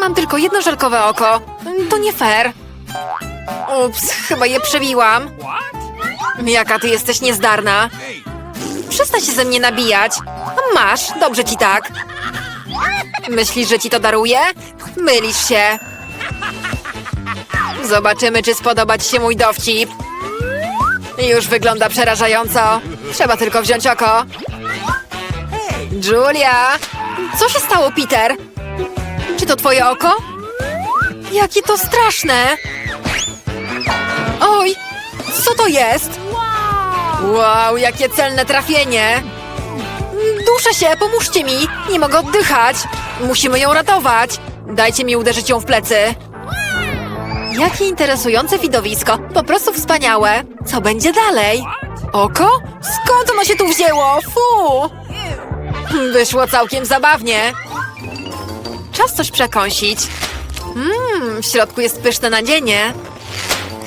Mam tylko jedno żelkowe oko. To nie fair. Ups, chyba je przebiłam. Jaka ty jesteś niezdarna. Przestań się ze mnie nabijać. Masz, dobrze ci tak. Myślisz, że ci to daruję? Mylisz się. Zobaczymy, czy spodoba ci się mój dowcip. Już wygląda przerażająco. Trzeba tylko wziąć oko. Julia! Co się stało, Peter? Czy to twoje oko? Jakie to straszne! Oj! Co to jest? Wow, jakie celne trafienie! Duszę się, pomóżcie mi! Nie mogę oddychać! Musimy ją ratować! Dajcie mi uderzyć ją w plecy! Jakie interesujące widowisko! Po prostu wspaniałe! Co będzie dalej? Oko? Skąd ono się tu wzięło? Fu! Wyszło całkiem zabawnie. Czas coś przekąsić. Mmm, w środku jest pyszne nadzienie.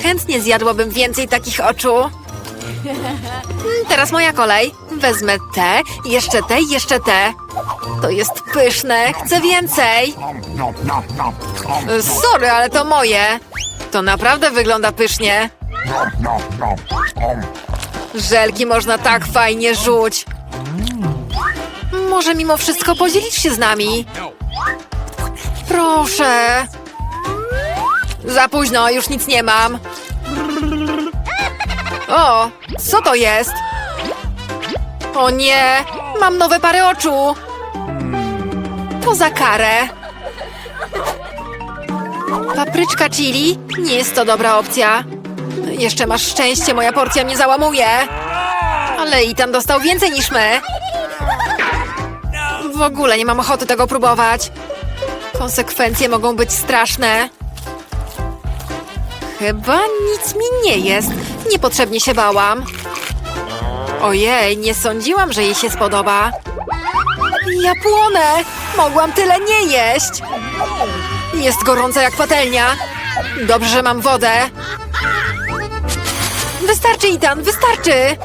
Chętnie zjadłabym więcej takich oczu. Mm, Teraz moja kolej. Wezmę te, jeszcze te jeszcze te. To jest pyszne, chcę więcej. Sorry, ale to moje. To naprawdę wygląda pysznie. Żelki można tak fajnie rzuć. Może mimo wszystko podzielisz się z nami? Proszę. Za późno, już nic nie mam. O, co to jest? O nie, mam nowe pary oczu. To za karę. Papryczka chili? Nie jest to dobra opcja. Jeszcze masz szczęście, moja porcja mnie załamuje. Ale Ethan dostał więcej niż my. W ogóle nie mam ochoty tego próbować. Konsekwencje mogą być straszne. Chyba nic mi nie jest. Niepotrzebnie się bałam. Ojej, nie sądziłam, że jej się spodoba. Ja płonę! Mogłam tyle nie jeść! Jest gorąca jak patelnia. Dobrze, że mam wodę. Wystarczy, Ethan, wystarczy!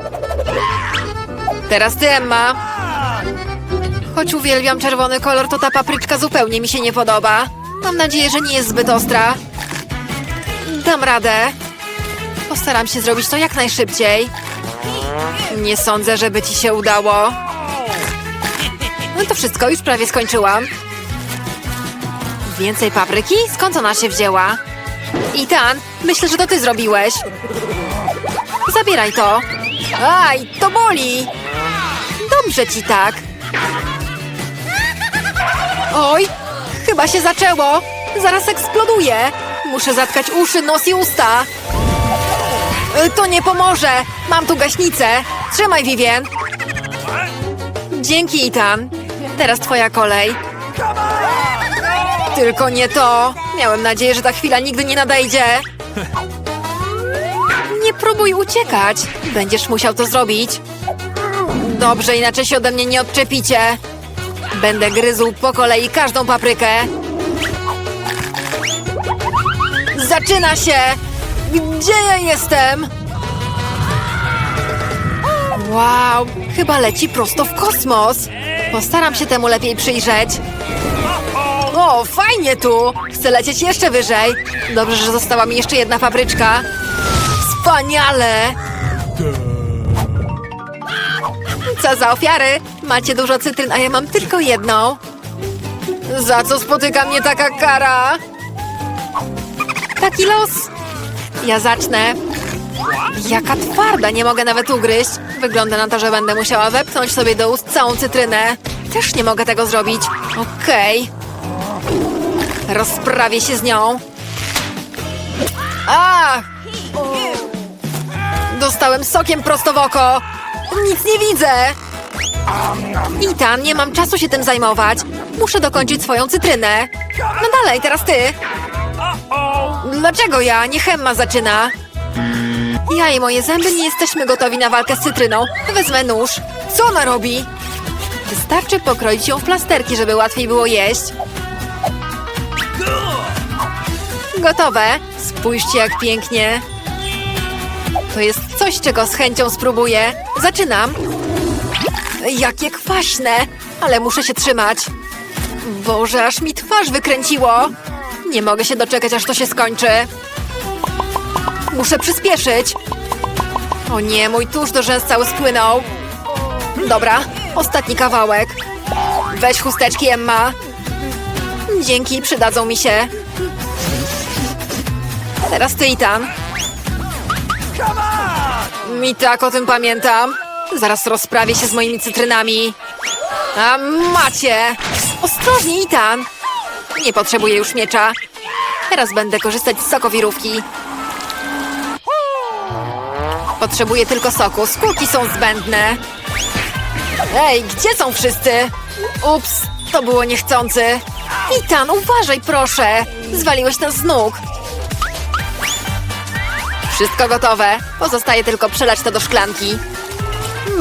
Teraz ty, Emma. Choć uwielbiam czerwony kolor, to ta papryczka zupełnie mi się nie podoba. Mam nadzieję, że nie jest zbyt ostra. Dam radę. Postaram się zrobić to jak najszybciej. Nie sądzę, żeby ci się udało. No to wszystko, już prawie skończyłam. Więcej papryki? Skąd ona się wzięła? Ethan, myślę, że to ty zrobiłeś. Zabieraj to. Aj, to boli. Dobrze ci tak. Oj, chyba się zaczęło. Zaraz eksploduje. Muszę zatkać uszy, nos i usta. Y, To nie pomoże. Mam tu gaśnicę. Trzymaj, Vivien. Dzięki, Ethan. Teraz twoja kolej. Tylko nie to. Miałem nadzieję, że ta chwila nigdy nie nadejdzie. Nie próbuj uciekać. Będziesz musiał to zrobić. Dobrze, inaczej się ode mnie nie odczepicie. Będę gryzł po kolei każdą paprykę. Zaczyna się! Gdzie ja jestem? Wow, chyba leci prosto w kosmos. Postaram się temu lepiej przyjrzeć. O, fajnie tu! Chcę lecieć jeszcze wyżej. Dobrze, że została mi jeszcze jedna papryczka. Wspaniale! Co za ofiary? Macie dużo cytryn, a ja mam tylko jedną. Za co spotyka mnie taka kara? Taki los. Ja zacznę. Jaka twarda, nie mogę nawet ugryźć. Wygląda na to, że będę musiała wepchnąć sobie do ust całą cytrynę. Też nie mogę tego zrobić. Okej. Rozprawię się z nią. A! Dostałem sokiem prosto w oko. Nic nie widzę. Ethan, nie mam czasu się tym zajmować. Muszę dokończyć swoją cytrynę. No dalej, teraz ty. Dlaczego ja? Nie Hemma zaczyna. Ja i moje zęby nie jesteśmy gotowi na walkę z cytryną. Wezmę nóż. Co ona robi? Wystarczy pokroić ją w plasterki, żeby łatwiej było jeść. Gotowe. Spójrzcie, jak pięknie. To jest coś, czego z chęcią spróbuję. Zaczynam. Jakie kwaśne, ale muszę się trzymać. Boże, aż mi twarz wykręciło. Nie mogę się doczekać, aż to się skończy. Muszę przyspieszyć. O nie, mój tusz do rzęs cały spłynął. Dobra, ostatni kawałek. Weź chusteczki, Emma. Dzięki, przydadzą mi się. Teraz ty, Ethan. Mi tak o tym pamiętam. Zaraz rozprawię się z moimi cytrynami. A macie! Ostrożnie, Ethan! Nie potrzebuję już miecza. Teraz będę korzystać z sokowirówki. Potrzebuję tylko soku. Skórki są zbędne. Ej, gdzie są wszyscy? Ups, to było niechcący. Ethan, uważaj proszę. Zwaliłeś nas z nóg. Wszystko gotowe. Pozostaje tylko przelać to do szklanki.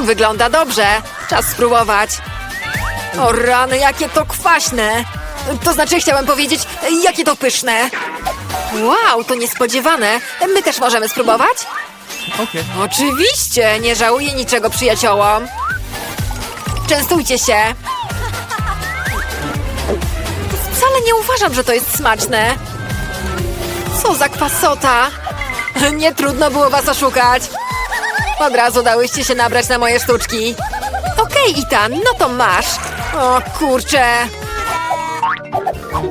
Wygląda dobrze. Czas spróbować. O rany, jakie to kwaśne! To znaczy, chciałem powiedzieć, jakie to pyszne! Wow, to niespodziewane! My też możemy spróbować? Okay. Oczywiście, nie żałuję niczego przyjaciołom. Częstujcie się. Wcale nie uważam, że to jest smaczne. Co za kwasota! Nie trudno było was oszukać. Od razu dałyście się nabrać na moje sztuczki. Okej, Ethan, no to masz. O kurczę.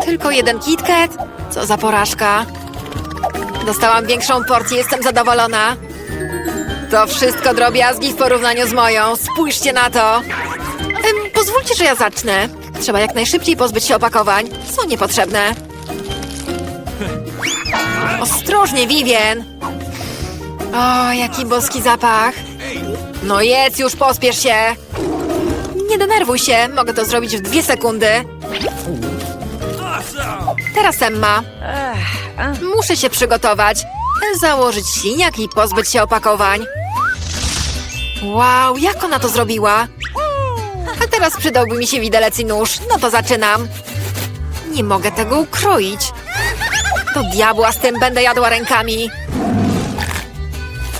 Tylko jeden KitKat? Co za porażka. Dostałam większą porcję, jestem zadowolona. To wszystko drobiazgi w porównaniu z moją. Spójrzcie na to. Pozwólcie, że ja zacznę. Trzeba jak najszybciej pozbyć się opakowań. Są niepotrzebne. Ostrożnie, Vivien. O, jaki boski zapach. No jedz już, pospiesz się. Nie denerwuj się, mogę to zrobić w dwie sekundy. Teraz Emma. Muszę się przygotować. Założyć siniak i pozbyć się opakowań. Wow, jak ona to zrobiła? A teraz przydałby mi się widelec i nóż. No to zaczynam. Nie mogę tego ukroić. Do diabła z tym będę jadła rękami.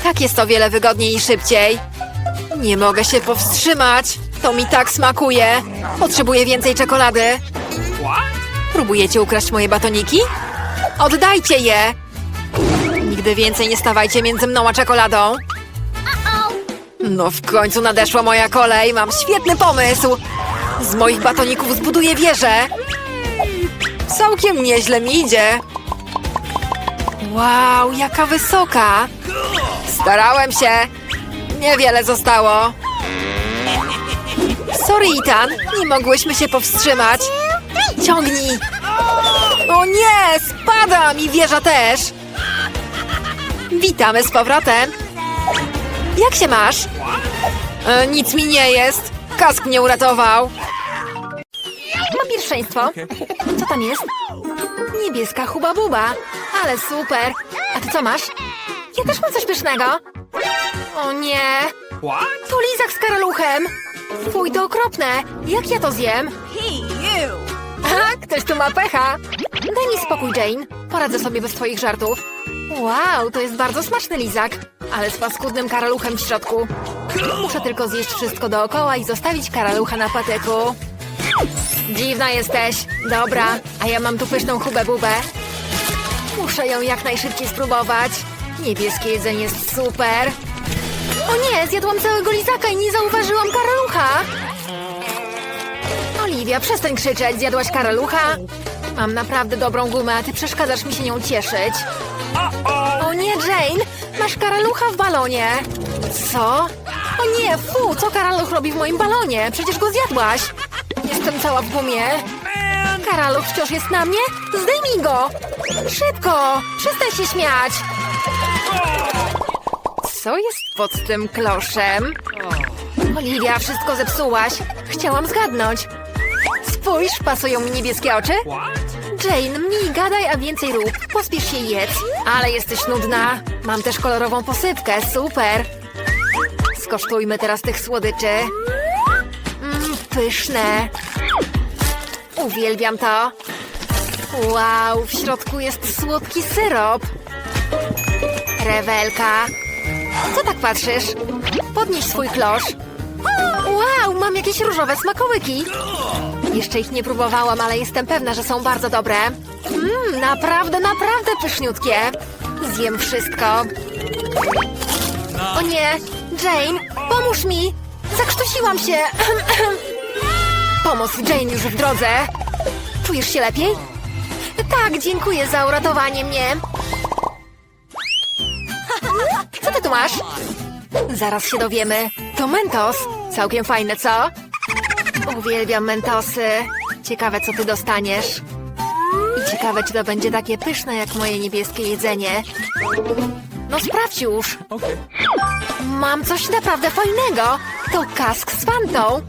Tak jest o wiele wygodniej i szybciej. Nie mogę się powstrzymać. To mi tak smakuje. Potrzebuję więcej czekolady. Próbujecie ukraść moje batoniki? Oddajcie je! Nigdy więcej nie stawajcie między mną a czekoladą. No w końcu nadeszła moja kolej. Mam świetny pomysł. Z moich batoników zbuduję wieżę. Całkiem nieźle mi idzie. Wow, jaka wysoka. Starałem się. Niewiele zostało. Sorry, Ethan. Nie mogłyśmy się powstrzymać. Ciągnij. O nie, spadam i wieża też. Witamy z powrotem. Jak się masz? E, nic mi nie jest. Kask mnie uratował. Mam pierwszeństwo. Co tam jest? Niebieska huba buba. Ale super. A ty co masz? Też mam coś pysznego. O nie. What? To lizak z karaluchem. Fuj, to okropne. Jak ja to zjem? Aha, ktoś tu ma pecha. Daj mi spokój, Jane. Poradzę sobie bez twoich żartów. Wow, to jest bardzo smaczny lizak, ale z paskudnym karaluchem w środku. Muszę tylko zjeść wszystko dookoła i zostawić karalucha na patyku. Dziwna jesteś. Dobra, a ja mam tu pyszną hubę-bubę. Muszę ją jak najszybciej spróbować. Niebieskie jedzenie jest super. O nie, zjadłam całego lizaka i nie zauważyłam karalucha. Oliwia, przestań krzyczeć. Zjadłaś karalucha? Mam naprawdę dobrą gumę, a ty przeszkadzasz mi się nią cieszyć. O nie, Jane! Masz karalucha w balonie. Co? O nie, fu! Co karaluch robi w moim balonie? Przecież go zjadłaś. Jestem cała w gumie. Karaluch wciąż jest na mnie? Zdejmij go! Szybko! Przestań się śmiać! Co jest pod tym kloszem? Oliwia, wszystko zepsułaś. Chciałam zgadnąć. Spójrz, pasują mi niebieskie oczy. Jane, mniej gadaj, a więcej rób. Pospiesz się jedz. Ale jesteś nudna. Mam też kolorową posypkę, super. Skosztujmy teraz tych słodyczy. Mmm, pyszne. Uwielbiam to. Wow, w środku jest słodki syrop. Rewelka. Co tak patrzysz? Podnieś swój klosz. Wow, mam jakieś różowe smakołyki. Jeszcze ich nie próbowałam, ale jestem pewna, że są bardzo dobre. Mmm, naprawdę, naprawdę pyszniutkie. Zjem wszystko. O nie! Jane, pomóż mi! Zakrztusiłam się! Pomoc Jane już w drodze. Czujesz się lepiej? Tak, dziękuję za uratowanie mnie. Tu masz? Zaraz się dowiemy. To Mentos. Całkiem fajne, co? Uwielbiam Mentosy. Ciekawe, co ty dostaniesz. I ciekawe, czy to będzie takie pyszne, jak moje niebieskie jedzenie. No sprawdź już. Mam coś naprawdę fajnego. To kask z fantą.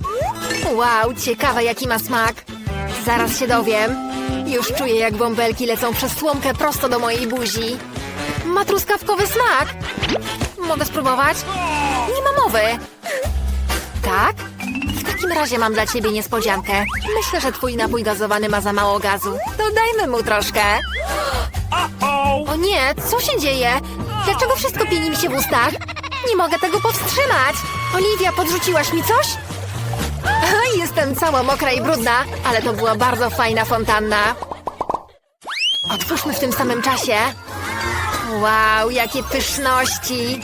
Wow, ciekawe, jaki ma smak. Zaraz się dowiem. Już czuję, jak bąbelki lecą przez słomkę prosto do mojej buzi. Ma truskawkowy smak. Mogę spróbować? Nie ma mowy. Tak? W takim razie mam dla ciebie niespodziankę. Myślę, że twój napój gazowany ma za mało gazu. Dodajmy mu troszkę. O nie, co się dzieje? Dlaczego wszystko pieni mi się w ustach? Nie mogę tego powstrzymać. Oliwia, podrzuciłaś mi coś? Jestem cała mokra i brudna, ale to była bardzo fajna fontanna. Otwórzmy w tym samym czasie. Wow, jakie pyszności!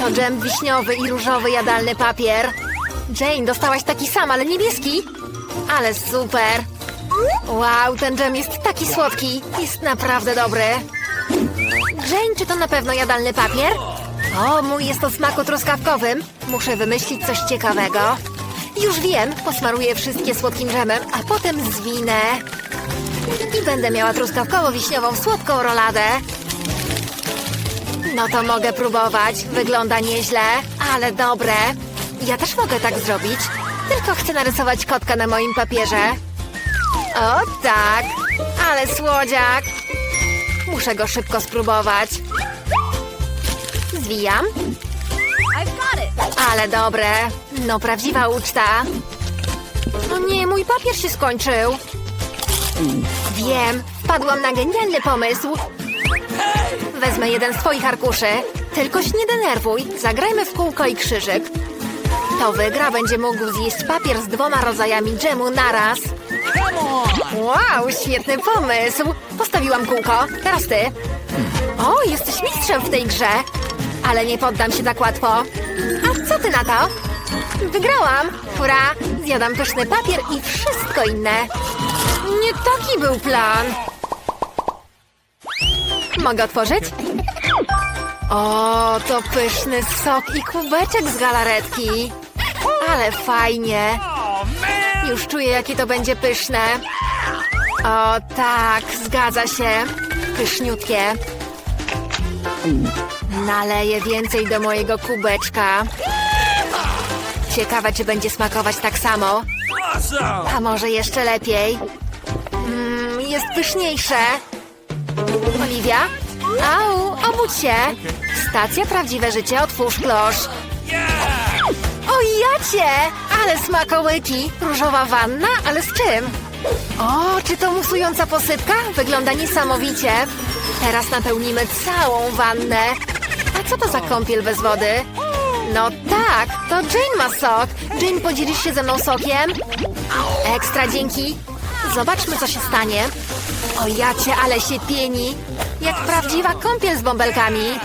To dżem wiśniowy i różowy jadalny papier. Jane, dostałaś taki sam, ale niebieski. Ale super! Wow, ten dżem jest taki słodki. Jest naprawdę dobry. Jane, czy to na pewno jadalny papier? O, mój jest o smaku truskawkowym. Muszę wymyślić coś ciekawego. Już wiem, posmaruję wszystkie słodkim dżemem, a potem zwinę. I będę miała truskawkowo-wiśniową słodką roladę. No to mogę próbować. Wygląda nieźle, ale dobre. Ja też mogę tak zrobić. Tylko chcę narysować kotka na moim papierze. O tak, ale słodziak. Muszę go szybko spróbować. Zwijam. Ale dobre. No prawdziwa uczta. No nie, mój papier się skończył. Wiem, wpadłam na genialny pomysł. Wezmę jeden z twoich arkuszy. Tylko się nie denerwuj. Zagrajmy w kółko i krzyżyk. Kto wygra, będzie mógł zjeść papier z dwoma rodzajami dżemu naraz. Wow, świetny pomysł. Postawiłam kółko. Teraz ty. O, jesteś mistrzem w tej grze. Ale nie poddam się tak łatwo. A co ty na to? Wygrałam! Hurra! Zjadam pyszny papier i wszystko inne. Nie taki był plan. Mogę otworzyć? O, to pyszny sok i kubeczek z galaretki. Ale fajnie. Już czuję, jakie to będzie pyszne. O, tak, zgadza się. Pyszniutkie. Naleję więcej do mojego kubeczka. Ciekawe, czy będzie smakować tak samo. A może jeszcze lepiej? Mm, jest pyszniejsze. Oliwia? Au, obudź się. Stacja Prawdziwe Życie, otwórz klosz. O! Ale smakołyki. Różowa wanna, ale z czym? O, czy to musująca posypka? Wygląda niesamowicie. Teraz napełnimy całą wannę. A co to za kąpiel bez wody? No tak, to Jane ma sok. Jane, podzielisz się ze mną sokiem? Ekstra, dzięki. Zobaczmy, co się stanie. O jacie, ale się pieni. Jak prawdziwa kąpiel z bąbelkami.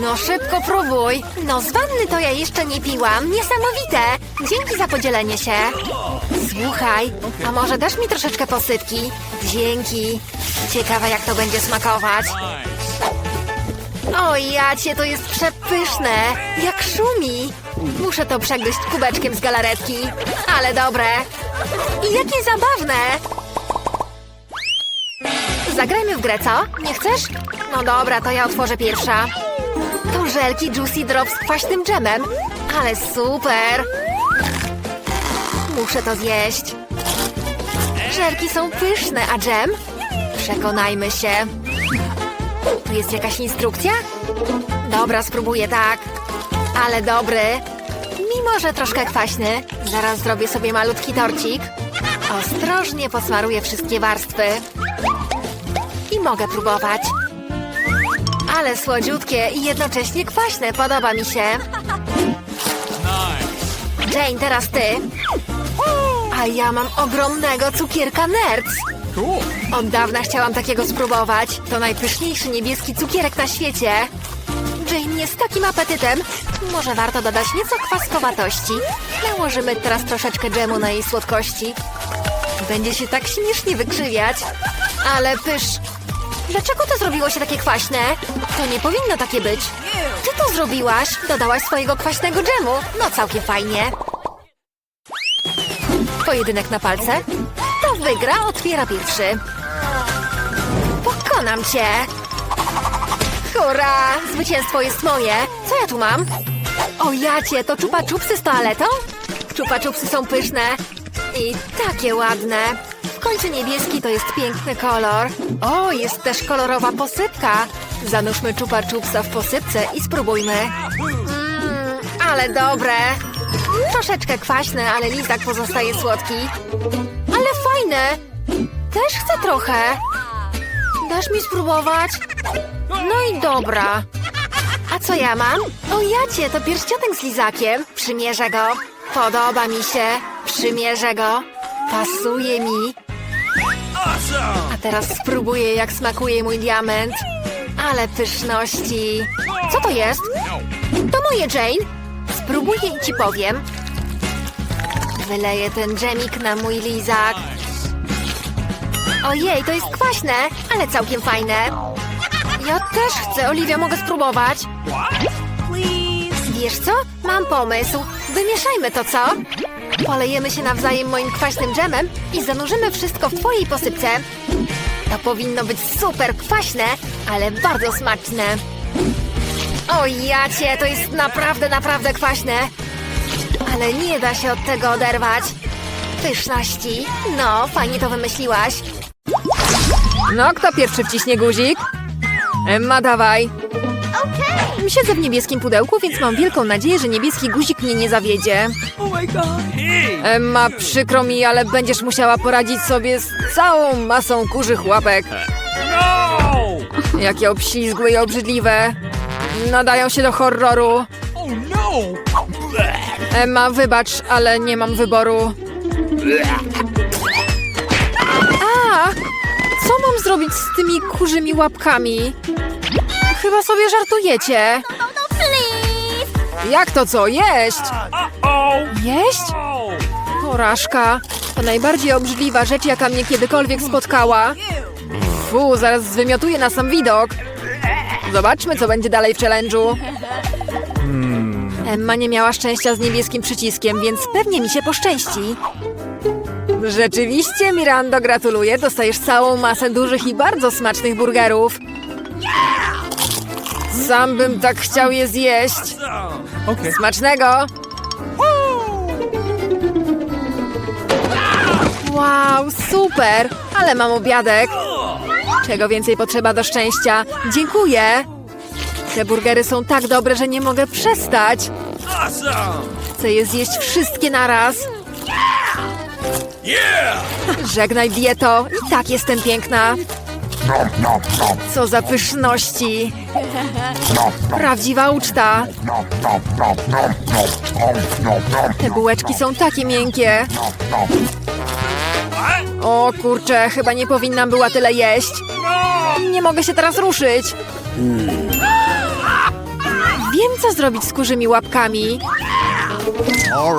No szybko próbuj. No z wanny to ja jeszcze nie piłam. Niesamowite. Dzięki za podzielenie się. Słuchaj, a może dasz mi troszeczkę posypki? Dzięki. Ciekawa jak to będzie smakować. O jacie, to jest przepyszne. Jak szumi. Muszę to przegryźć kubeczkiem z galaretki. Ale dobre. I jakie zabawne. Zagrajmy w grę, co? Nie chcesz? No dobra, to ja otworzę pierwsza. To żelki Juicy Drop z kwaśnym dżemem. Ale super! Muszę to zjeść. Żelki są pyszne, a dżem? Przekonajmy się. Tu jest jakaś instrukcja? Dobra, spróbuję tak. Ale dobry. Mimo, że troszkę kwaśny, zaraz zrobię sobie malutki torcik. Ostrożnie posmaruję wszystkie warstwy. I mogę próbować. Ale słodziutkie i jednocześnie kwaśne. Podoba mi się. Jane, teraz ty. A ja mam ogromnego cukierka Nerds. Od dawna chciałam takiego spróbować. To najpyszniejszy niebieski cukierek na świecie. Jane jest takim apetytem. Może warto dodać nieco kwaskowatości. Nałożymy teraz troszeczkę dżemu na jej słodkości. Będzie się tak śmiesznie wykrzywiać. Ale pysz. Dlaczego to zrobiło się takie kwaśne? To nie powinno takie być. Ty to zrobiłaś. Dodałaś swojego kwaśnego dżemu. No całkiem fajnie. Pojedynek na palce. To wygra, otwiera pierwszy. Pokonam cię. Hurra! Zwycięstwo jest moje. Co ja tu mam? O jacie, to czupa czupsy z toaletą? Czupa czupsy są pyszne. I takie ładne. Końcu niebieski to jest piękny kolor. O, jest też kolorowa posypka. Zanurzmy czupa czupsa w posypce i spróbujmy. Mmm, ale dobre. Troszeczkę kwaśne, ale lizak pozostaje słodki. Ale fajne. Też chcę trochę. Dasz mi spróbować? No i dobra. A co ja mam? O jacie, to pierścionek z lizakiem. Przymierzę go. Podoba mi się. Przymierzę go. Pasuje mi. A teraz spróbuję, jak smakuje mój diament. Ale pyszności. Co to jest? To moje, Jane. Spróbuję i ci powiem. Wyleję ten dżemik na mój lizak. Ojej, to jest kwaśne, ale całkiem fajne. Ja też chcę, Oliwia, mogę spróbować. Wiesz co? Mam pomysł. Wymieszajmy to, co? Polejemy się nawzajem moim kwaśnym dżemem i zanurzymy wszystko w twojej posypce. To powinno być super kwaśne, ale bardzo smaczne. O jacie, to jest naprawdę, naprawdę kwaśne. Ale nie da się od tego oderwać. Pyszności. No, fajnie to wymyśliłaś. No, kto pierwszy wciśnie guzik? Emma, dawaj. Siedzę w niebieskim pudełku, więc mam wielką nadzieję, że niebieski guzik mnie nie zawiedzie. Emma, przykro mi, ale będziesz musiała poradzić sobie z całą masą kurzych łapek. Jakie obślizgłe i obrzydliwe. Nadają się do horroru. Emma, wybacz, ale nie mam wyboru. A, co mam zrobić z tymi kurzymi łapkami? Chyba sobie żartujecie. Jak to co? Jeść? Jeść? Porażka. To najbardziej obrzydliwa rzecz, jaka mnie kiedykolwiek spotkała. Fu, zaraz zwymiotuję na sam widok. Zobaczmy, co będzie dalej w challenge'u. Emma nie miała szczęścia z niebieskim przyciskiem, więc pewnie mi się poszczęści. Rzeczywiście, Mirando, gratuluję. Dostajesz całą masę dużych i bardzo smacznych burgerów. Sam bym tak chciał je zjeść. Smacznego! Wow, super! Ale mam obiadek. Czego więcej potrzeba do szczęścia? Dziękuję! Te burgery są tak dobre, że nie mogę przestać. Chcę je zjeść wszystkie naraz. Żegnaj dieto, i tak jestem piękna. Co za pyszności! Prawdziwa uczta! Te bułeczki są takie miękkie! O kurczę, chyba nie powinnam była tyle jeść! Nie mogę się teraz ruszyć! Wiem, co zrobić z kurzymi łapkami.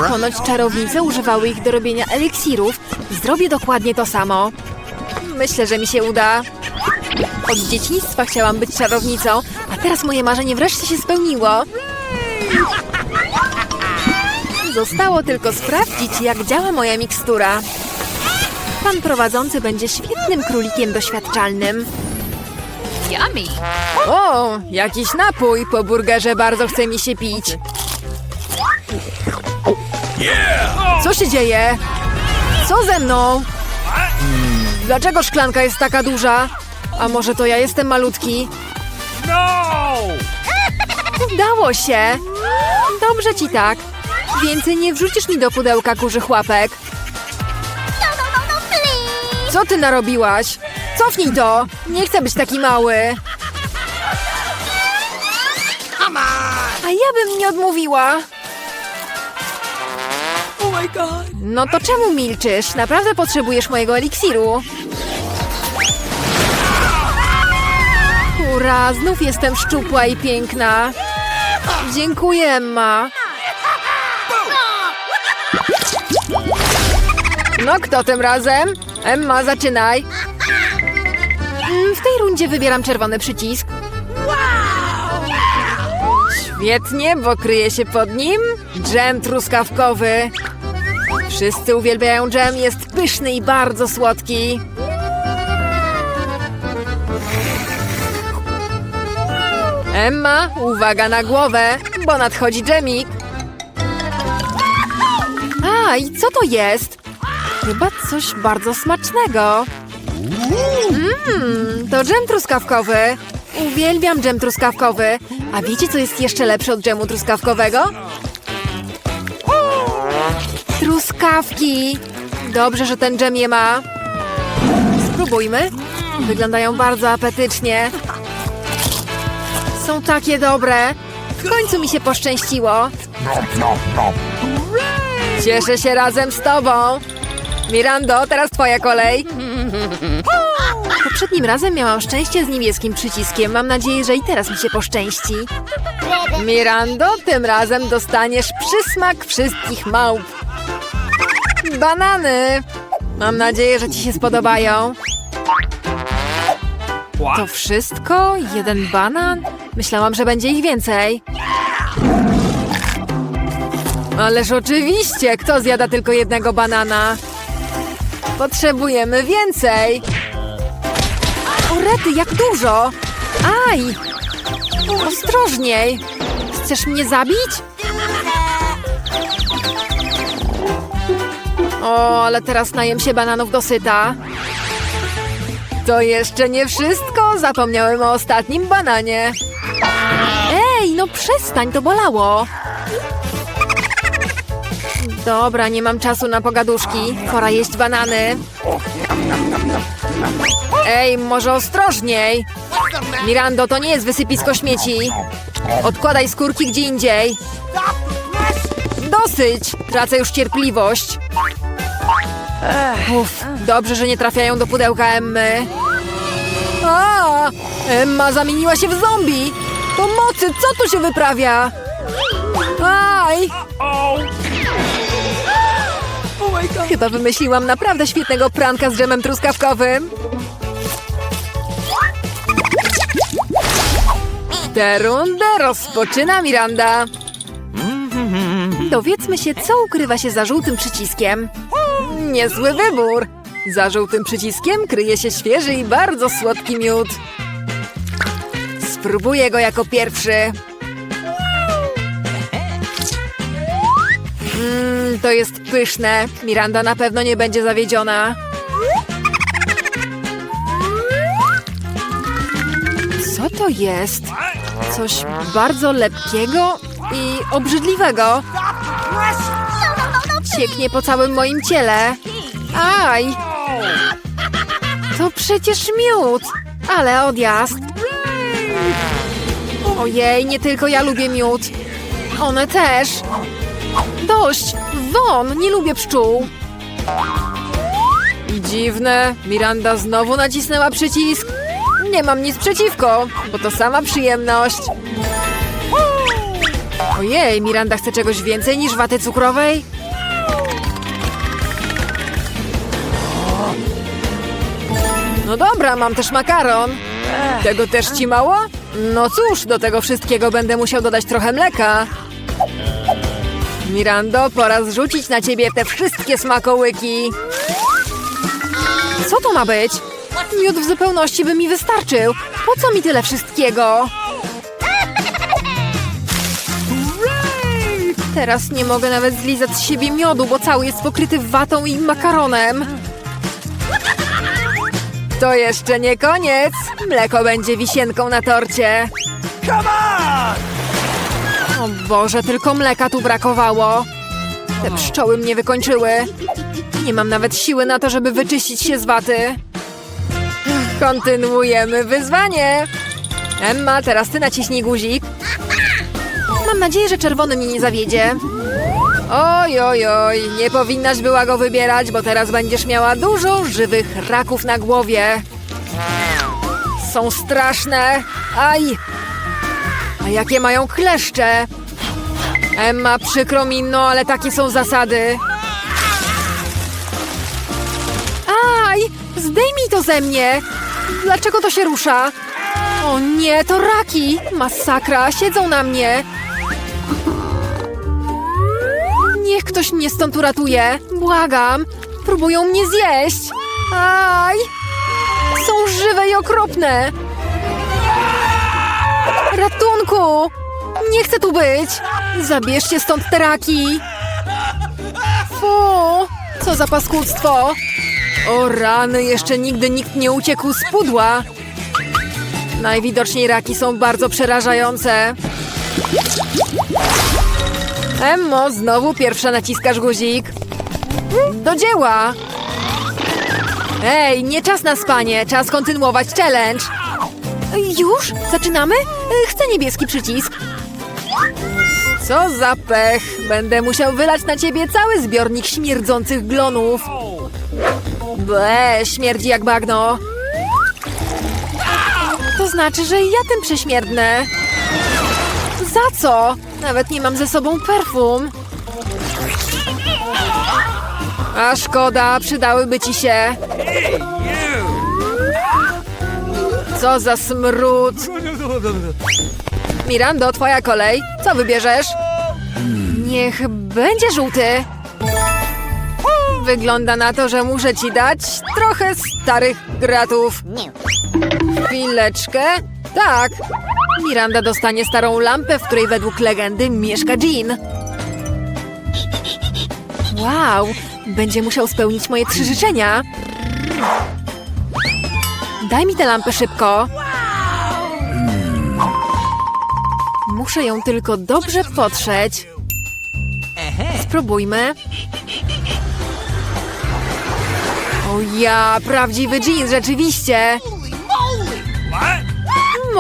Ponoć czarownice używały ich do robienia eliksirów. Zrobię dokładnie to samo. Myślę, że mi się uda. Od dzieciństwa chciałam być czarownicą, a teraz moje marzenie wreszcie się spełniło. Zostało tylko sprawdzić, jak działa moja mikstura. Pan prowadzący będzie świetnym królikiem doświadczalnym. Yummy. O, jakiś napój. Po burgerze bardzo chce mi się pić. Co się dzieje? Co ze mną? Dlaczego szklanka jest taka duża? A może to ja jestem malutki? Udało się! Dobrze ci tak. Więcej nie wrzucisz mi do pudełka kurzych łapek. Co ty narobiłaś? Cofnij to! Nie chcę być taki mały. A ja bym nie odmówiła. No to czemu milczysz? Naprawdę potrzebujesz mojego eliksiru. Ura, znów jestem szczupła i piękna. Dziękuję, Emma. No, kto tym razem? Emma, zaczynaj. Mm, W tej rundzie wybieram czerwony przycisk. Świetnie, bo kryje się pod nim dżem truskawkowy. Wszyscy uwielbiają dżem, jest pyszny i bardzo słodki. Emma, uwaga na głowę, bo nadchodzi dżemik. A, i co to jest? Chyba coś bardzo smacznego. Mmm, to dżem truskawkowy. Uwielbiam dżem truskawkowy. A wiecie, co jest jeszcze lepsze od dżemu truskawkowego? Truskawki! Dobrze, że ten dżem je ma. Spróbujmy. Wyglądają bardzo apetycznie. Są takie dobre. W końcu mi się poszczęściło. Cieszę się razem z tobą. Mirando, teraz twoja kolej. Poprzednim razem miałam szczęście z niebieskim przyciskiem. Mam nadzieję, że i teraz mi się poszczęści. Mirando, tym razem dostaniesz przysmak wszystkich małp. Banany! Mam nadzieję, że ci się spodobają. To wszystko? Jeden banan? Myślałam, że będzie ich więcej. Ależ oczywiście, kto zjada tylko jednego banana? Potrzebujemy więcej. O rety, jak dużo! Aj! Ostrożniej! Chcesz mnie zabić? O, ale teraz najem się bananów dosyta. To jeszcze nie wszystko. Zapomniałem o ostatnim bananie. Ej, no przestań, to bolało. Dobra, nie mam czasu na pogaduszki. Pora jeść banany. Ej, może ostrożniej. Mirando, to nie jest wysypisko śmieci. Odkładaj skórki gdzie indziej. Dosyć! Tracę już cierpliwość. Uff, dobrze, że nie trafiają do pudełka Emmy. A, Emma zamieniła się w zombie! Pomocy, co tu się wyprawia? Aj! Chyba wymyśliłam naprawdę świetnego pranka z dżemem truskawkowym. Tę rundę rozpoczyna Miranda. Dowiedzmy się, co ukrywa się za żółtym przyciskiem. Niezły wybór. Za żółtym przyciskiem kryje się świeży i bardzo słodki miód. Spróbuję go jako pierwszy. Mmm, to jest pyszne. Miranda na pewno nie będzie zawiedziona. Co to jest? Coś bardzo lepkiego i obrzydliwego. Cieknie po całym moim ciele. Aj! To przecież miód! Ale odjazd! Ojej, nie tylko ja lubię miód. One też. Dość! Won! Nie lubię pszczół. Dziwne. Miranda znowu nacisnęła przycisk. Nie mam nic przeciwko, bo to sama przyjemność. Ojej, Miranda chce czegoś więcej niż waty cukrowej? No dobra, mam też makaron. Tego też ci mało? No cóż, do tego wszystkiego będę musiał dodać trochę mleka. Mirando, pora zrzucić na ciebie te wszystkie smakołyki. Co to ma być? Miód w zupełności by mi wystarczył. Po co mi tyle wszystkiego? Teraz nie mogę nawet zlizać z siebie miodu, bo cały jest pokryty watą i makaronem. To jeszcze nie koniec. Mleko będzie wisienką na torcie. O Boże, tylko mleka tu brakowało. Te pszczoły mnie wykończyły. Nie mam nawet siły na to, żeby wyczyścić się z waty. Kontynuujemy wyzwanie. Emma, teraz ty naciśnij guzik. Mam nadzieję, że czerwony mnie nie zawiedzie. Oj, oj, oj, nie powinnaś była go wybierać, bo teraz będziesz miała dużo żywych raków na głowie. Są straszne. Aj! A jakie mają kleszcze? Emma, przykro mi, no ale takie są zasady. Aj! Zdejmij to ze mnie! Dlaczego to się rusza? O nie, to raki! Masakra, siedzą na mnie! Ktoś mnie stąd uratuje! Błagam! Próbują mnie zjeść! Aj! Są żywe i okropne! Ratunku! Nie chcę tu być! Zabierzcie stąd te raki! Fu! Co za paskudztwo! O rany, jeszcze nigdy nikt nie uciekł z pudła! Najwidoczniej raki są bardzo przerażające. Emmo, znowu pierwsza naciskasz guzik. Do dzieła! Ej, nie czas na spanie, czas kontynuować challenge. Już? Zaczynamy? Chcę niebieski przycisk. Co za pech! Będę musiał wylać na ciebie cały zbiornik śmierdzących glonów. Ble, śmierdzi jak bagno. To znaczy, że ja tym prześmierdnę. Za co? Nawet nie mam ze sobą perfum. A szkoda, przydałyby ci się. Co za smród. Mirando, twoja kolej. Co wybierzesz? Niech będzie żółty. Wygląda na to, że muszę ci dać trochę starych gratów. Chwileczkę. Tak. Miranda dostanie starą lampę, w której według legendy mieszka Jean. Wow, będzie musiał spełnić moje trzy życzenia. Daj mi tę lampę szybko. Muszę ją tylko dobrze potrzeć. Spróbujmy. O ja, prawdziwy jean, rzeczywiście.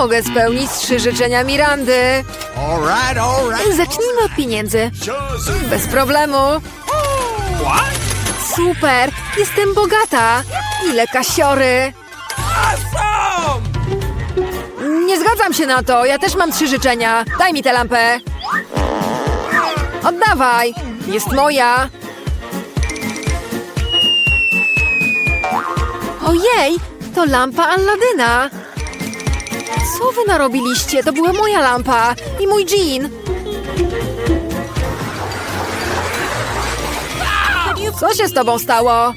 Mogę spełnić trzy życzenia Mirandy. Zacznijmy od pieniędzy. Bez problemu. Super, jestem bogata. Ile kasiory. Nie zgadzam się na to. Ja też mam trzy życzenia. Daj mi tę lampę. Oddawaj. Jest moja. Ojej, to lampa Alladyna. Co wy narobiliście? To była moja lampa i mój jean. Co się z tobą stało?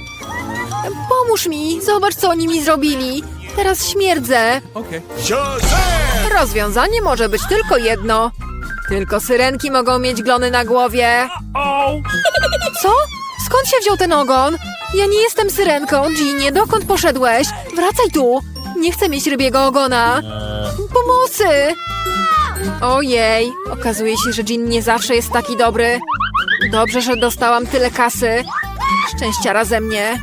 Pomóż mi, zobacz co oni mi zrobili. Teraz śmierdzę. Rozwiązanie może być tylko jedno. Tylko syrenki mogą mieć glony na głowie. Co? Skąd się wziął ten ogon? Ja nie jestem syrenką, Ginie, dokąd poszedłeś? Wracaj tu! Nie chcę mieć rybiego ogona. Pomocy! Ojej, okazuje się, że Jean nie zawsze jest taki dobry. Dobrze, że dostałam tyle kasy. Szczęściara ze mnie.